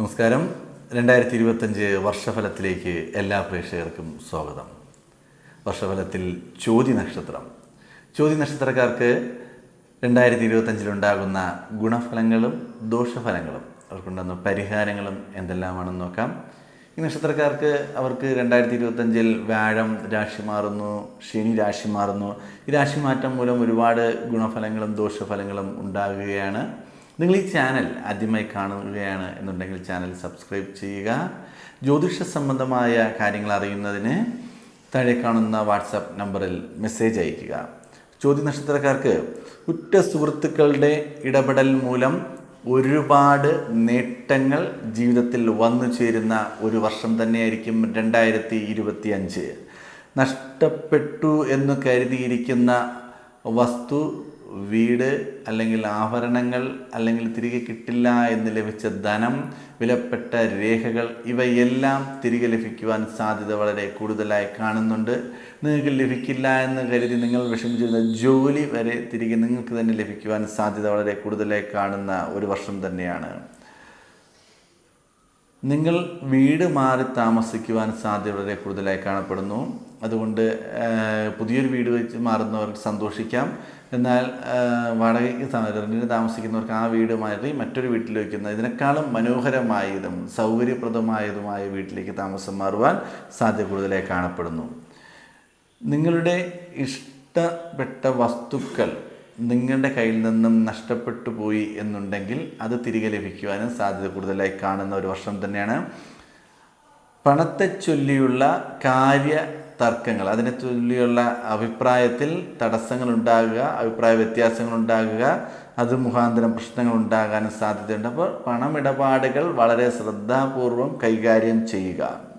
നമസ്കാരം. രണ്ടായിരത്തി ഇരുപത്തഞ്ച് വർഷഫലത്തിലേക്ക് എല്ലാ പ്രേക്ഷകർക്കും സ്വാഗതം. വർഷഫലത്തിൽ ചോതി നക്ഷത്രം. ചോതി നക്ഷത്രക്കാർക്ക് രണ്ടായിരത്തി ഇരുപത്തഞ്ചിലുണ്ടാകുന്ന ഗുണഫലങ്ങളും ദോഷഫലങ്ങളും അവർക്കുണ്ടാകുന്ന പരിഹാരങ്ങളും എന്തെല്ലാമാണെന്ന് നോക്കാം. ഈ നക്ഷത്രക്കാർക്ക് അവർക്ക് രണ്ടായിരത്തി ഇരുപത്തഞ്ചിൽ വ്യാഴം രാശി മാറുന്നു ശനി രാശി മാറുന്നു. ഈ രാശി മാറ്റം മൂലം ഒരുപാട് ഗുണഫലങ്ങളും ദോഷഫലങ്ങളും ഉണ്ടാകുകയാണ്. നിങ്ങൾ ഈ ചാനൽ ആദ്യമായി കാണുകയാണ് എന്നുണ്ടെങ്കിൽ ചാനൽ സബ്സ്ക്രൈബ് ചെയ്യുക. ജ്യോതിഷ സംബന്ധമായ കാര്യങ്ങൾ അറിയുന്നതിന് താഴെ കാണുന്ന വാട്സപ്പ് നമ്പറിൽ മെസ്സേജ് അയയ്ക്കുക. ചോദ്യ നക്ഷത്രക്കാർക്ക് ഉറ്റ സുഹൃത്തുക്കളുടെ ഇടപെടൽ മൂലം ഒരുപാട് നേട്ടങ്ങൾ ജീവിതത്തിൽ വന്നു ചേരുന്ന ഒരു വർഷം തന്നെയായിരിക്കും രണ്ടായിരത്തി ഇരുപത്തി അഞ്ച് നഷ്ടപ്പെട്ടു എന്ന് കരുതിയിരിക്കുന്ന വസ്തു വീട് അല്ലെങ്കിൽ ആഭരണങ്ങൾ അല്ലെങ്കിൽ തിരികെ കിട്ടില്ല എന്ന് ലഭിച്ച ധനം വിലപ്പെട്ട രേഖകൾ ഇവയെല്ലാം തിരികെ ലഭിക്കുവാൻ സാധ്യത വളരെ കൂടുതലായി കാണുന്നുണ്ട്. നിങ്ങൾക്ക് ലഭിക്കില്ല എന്ന് കരുതി നിങ്ങൾ വിഷമിച്ചിരുന്ന ജോലി വരെ തിരികെ നിങ്ങൾക്ക് തന്നെ ലഭിക്കുവാൻ സാധ്യത വളരെ കൂടുതലായി കാണുന്ന ഒരു വർഷം തന്നെയാണ്. നിങ്ങൾ വീട് മാറി താമസിക്കുവാൻ സാധ്യത വളരെ കൂടുതലായി കാണപ്പെടുന്നു. അതുകൊണ്ട് പുതിയൊരു വീട് വെച്ച് മാറുന്നവർക്ക് സന്തോഷിക്കാം. എന്നാൽ വാടകയ്ക്ക് റെന്റിന് താമസിക്കുന്നവർക്ക് ആ വീട് മാറി മറ്റൊരു വീട്ടിലേക്ക് ഇതിനേക്കാളും മനോഹരമായതും സൗകര്യപ്രദമായതുമായ വീട്ടിലേക്ക് താമസം മാറുവാൻ സാധ്യത കൂടുതലായി കാണപ്പെടുന്നു. നിങ്ങളുടെ ഇഷ്ടപ്പെട്ട വസ്തുക്കൾ നിങ്ങളുടെ കയ്യിൽ നിന്നും നഷ്ടപ്പെട്ടു പോയി എന്നുണ്ടെങ്കിൽ അത് തിരികെ ലഭിക്കുവാനും സാധ്യത കൂടുതലായി കാണുന്ന ഒരു വർഷം തന്നെയാണ്. പണത്തെ ചൊല്ലിയുള്ള കാര്യ തർക്കങ്ങൾ അതിനെ ചൊല്ലിയുള്ള അഭിപ്രായത്തിൽ തടസ്സങ്ങൾ ഉണ്ടാകുക അഭിപ്രായ വ്യത്യാസങ്ങൾ ഉണ്ടാകുക അത് മുഖാന്തരം പ്രശ്നങ്ങൾ ഉണ്ടാകാനും സാധ്യതയുണ്ട്. അപ്പോൾ പണമിടപാടുകൾ വളരെ ശ്രദ്ധാപൂർവം കൈകാര്യം ചെയ്യുക.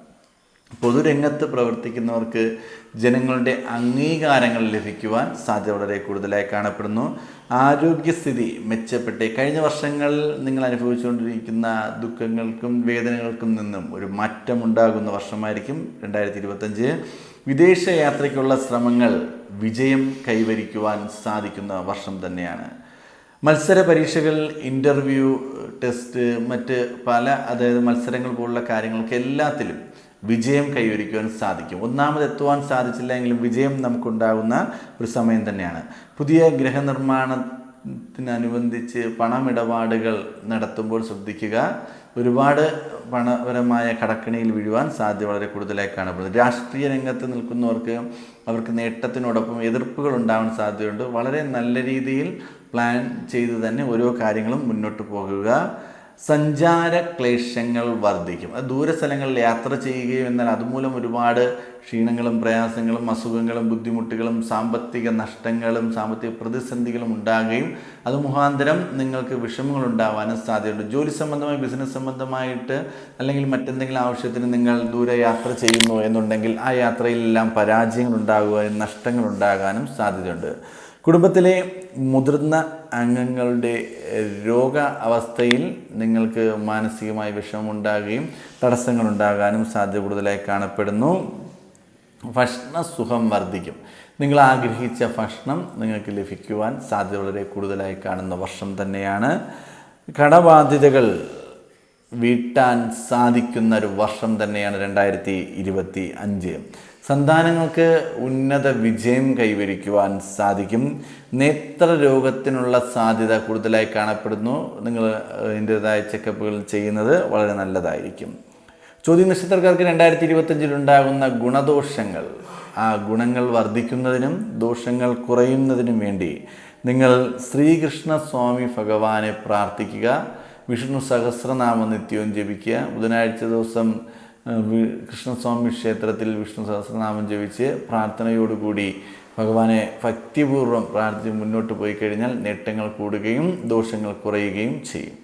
പൊതുരംഗത്ത് പ്രവർത്തിക്കുന്നവർക്ക് ജനങ്ങളുടെ അംഗീകാരങ്ങൾ ലഭിക്കുവാൻ സാധ്യത വളരെ കൂടുതലായി കാണപ്പെടുന്നു. ആരോഗ്യസ്ഥിതി മെച്ചപ്പെട്ട് കഴിഞ്ഞ വർഷങ്ങൾ നിങ്ങൾ അനുഭവിച്ചുകൊണ്ടിരിക്കുന്ന ദുഃഖങ്ങൾക്കും വേദനകൾക്കും നിന്നും ഒരു മാറ്റമുണ്ടാകുന്ന വർഷമായിരിക്കും രണ്ടായിരത്തി ഇരുപത്തഞ്ച് വിദേശ യാത്രയ്ക്കുള്ള ശ്രമങ്ങൾ വിജയം കൈവരിക്കുവാൻ സാധിക്കുന്ന വർഷം തന്നെയാണ്. മത്സര പരീക്ഷകൾ ഇന്റർവ്യൂ ടെസ്റ്റ് മറ്റ് പല അതായത് മത്സരങ്ങൾ പോലുള്ള കാര്യങ്ങൾക്ക് എല്ലാത്തിലും വിജയം കൈവരിക്കുവാൻ സാധിക്കും. ഒന്നാമത് എത്തുവാൻ സാധിച്ചില്ല എങ്കിലും വിജയം നമുക്കുണ്ടാകുന്ന ഒരു സമയം തന്നെയാണ്. പുതിയ ഗ്രഹനിർമ്മാണത്തിനനുബന്ധിച്ച് പണമിടപാടുകൾ നടത്തുമ്പോൾ ശ്രദ്ധിക്കുക. ഒരുപാട് പണപരമായ കടക്കണിയിൽ വീഴുവാൻ സാധ്യത വളരെ കൂടുതലായി കാണപ്പെടുന്നത് രാഷ്ട്രീയ രംഗത്ത് നിൽക്കുന്നവർക്ക് അവർക്ക് നേട്ടത്തിനോടൊപ്പം എതിർപ്പുകൾ ഉണ്ടാവാൻ സാധ്യതയുണ്ട്. വളരെ നല്ല രീതിയിൽ പ്ലാൻ ചെയ്ത് തന്നെ ഓരോ കാര്യങ്ങളും മുന്നോട്ട് പോകുക. സഞ്ചാര ക്ലേശങ്ങൾ വർദ്ധിക്കും. അത് ദൂരസ്ഥലങ്ങളിൽ യാത്ര ചെയ്യുകയും എന്നാൽ അതുമൂലം ഒരുപാട് ക്ഷീണങ്ങളും പ്രയാസങ്ങളും അസുഖങ്ങളും ബുദ്ധിമുട്ടുകളും സാമ്പത്തിക നഷ്ടങ്ങളും സാമ്പത്തിക പ്രതിസന്ധികളും ഉണ്ടാകുകയും അത് മുഖാന്തരം നിങ്ങൾക്ക് വിഷമങ്ങൾ ഉണ്ടാവാനും സാധ്യതയുണ്ട്. ജോലി സംബന്ധമായി ബിസിനസ് സംബന്ധമായിട്ട് അല്ലെങ്കിൽ മറ്റെന്തെങ്കിലും ആവശ്യത്തിന് നിങ്ങൾ ദൂരെ യാത്ര ചെയ്യുന്നു എന്നുണ്ടെങ്കിൽ ആ യാത്രയിലെല്ലാം പരാജയങ്ങൾ ഉണ്ടാകുവാനും നഷ്ടങ്ങൾ ഉണ്ടാകാനും സാധ്യതയുണ്ട്. കുടുംബത്തിലെ മുതിർന്ന അംഗങ്ങളുടെ രോഗ അവസ്ഥയിൽ നിങ്ങൾക്ക് മാനസികമായി വിഷമമുണ്ടാകുകയും തടസ്സങ്ങൾ ഉണ്ടാകാനും സാധ്യത കൂടുതലായി കാണപ്പെടുന്നു. ഭക്ഷണസുഖം വർദ്ധിക്കും. നിങ്ങൾ ആഗ്രഹിച്ച ഭക്ഷണം നിങ്ങൾക്ക് ലഭിക്കുവാൻ സാധ്യത വളരെ കൂടുതലായി കാണുന്ന വർഷം തന്നെയാണ്. കടബാധ്യതകൾ വീട്ടാൻ സാധിക്കുന്ന ഒരു വർഷം തന്നെയാണ് രണ്ടായിരത്തി ഇരുപത്തി അഞ്ച്. സന്താനങ്ങൾക്ക് ഉന്നത വിജയം കൈവരിക്കുവാൻ സാധിക്കും. നേത്ര രോഗത്തിനുള്ള സാധ്യത കൂടുതലായി കാണപ്പെടുന്നു. നിങ്ങൾ അതിന്റെതായ ചെക്കപ്പുകൾ ചെയ്യുന്നത് വളരെ നല്ലതായിരിക്കും. ചോദ്യ നക്ഷത്രക്കാർക്ക് രണ്ടായിരത്തി ഇരുപത്തഞ്ചിൽ ഉണ്ടാകുന്ന ഗുണദോഷങ്ങൾ ആ ഗുണങ്ങൾ വർദ്ധിക്കുന്നതിനും ദോഷങ്ങൾ കുറയുന്നതിനും വേണ്ടി നിങ്ങൾ ശ്രീകൃഷ്ണ സ്വാമി ഭഗവാനെ പ്രാർത്ഥിക്കുക. വിഷ്ണു സഹസ്രനാമം നിത്യവും ജപിക്കുക. ബുധനാഴ്ച ദിവസം കൃഷ്ണസ്വാമി ക്ഷേത്രത്തിൽ വിഷ്ണു സഹസ്രനാമം ജപിച്ച് പ്രാർത്ഥനയോടുകൂടി ഭഗവാനെ ഭക്തിപൂർവം പ്രാർത്ഥിച്ച് മുന്നോട്ട് പോയി കഴിഞ്ഞാൽ നേട്ടങ്ങൾ കൂടുകയും ദോഷങ്ങൾ കുറയുകയും ചെയ്യും.